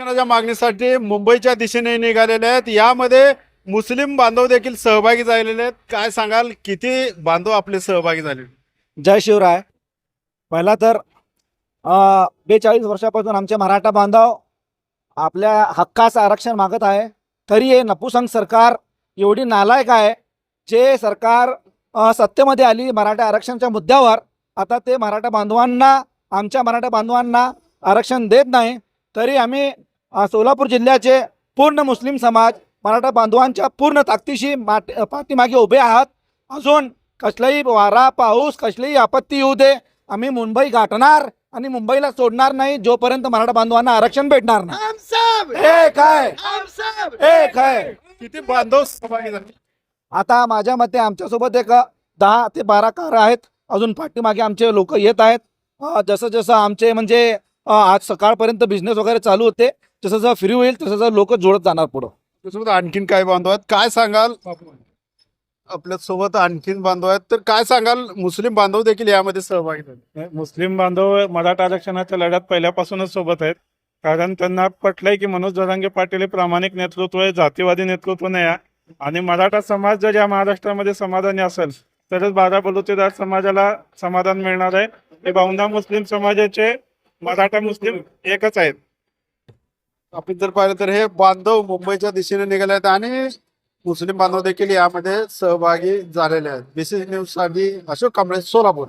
आरक्षणाच्या मागणीसाठी मुंबईच्या दिशेने निघालेले आहेत. यामध्ये मुस्लिम बांधव देखील सहभागी झालेले आहेत. काय सांगाल? किती बांधव आपले सहभागी झाले? जय शिवराय. पहिला तर बेचाळीस वर्षापासून आमचे मराठा बांधव आपल्या हक्काचं आरक्षण मागत आहे. तरी हे नपुसंग सरकार एवढी नालायक आहे जे सरकार सत्तेमध्ये आली मराठा आरक्षणाच्या मुद्द्यावर. आता ते मराठा बांधवांना आमच्या मराठा बांधवांना आरक्षण देत नाही. तरी आम्ही सोलापूर जिल्ह्याचे पूर्ण मुस्लिम समाज मराठा बांधवांच्या पूर्ण ताकदीशी माट पाठीमागे उभे आहात. अजून कसलाही वारा पाऊस कसलीही आपत्ती येऊ दे आम्ही मुंबई गाठणार आणि मुंबईला सोडणार नाही जोपर्यंत मराठा बांधवांना आरक्षण भेटणार नाही. एक आहे एक आहे किती बांधव सहभागी झाले आता माझ्या मते आमच्यासोबत एक दहा ते बारा कार आहेत. अजून पाठीमागे आमचे लोक येत आहेत. जसं जसं आमचे म्हणजे आज सकाळपर्यंत बिझनेस वगैरे चालू होते. जसं जसं फ्री होईल तसं जसं लोक जोडत जाणार पुढं. त्यासोबत आणखीन काय बांधव आहेत? काय सांगाल? आपल्यासोबत आणखीन बांधव आहेत. तर काय सांगाल? मुस्लिम बांधव देखील यामध्ये सहभागी झाले. मुस्लिम बांधव मराठा आरक्षणाच्या लढ्यात पहिल्यापासूनच सोबत आहेत. कारण त्यांना पटलंय की मनोज जरांगे पाटील हे प्रामाणिक नेतृत्व आहे जातीवादी नेतृत्व नाही आहे. आणि मराठा समाज जर या महाराष्ट्रामध्ये समाधानी असेल तरच बारा बलुतेदार समाजाला समाधान मिळणार आहे. हे बहुधा मुस्लिम समाजाचे मराठा मुस्लिम एकच आहेत. आपण जर पाहिलं तर हे बांधव मुंबईच्या दिशेने निघाले आहेत आणि मुस्लिम बांधव देखील यामध्ये सहभागी झालेले आहेत. बीसीसी न्यूजसाठी अशोक कांबळे सोलापूर.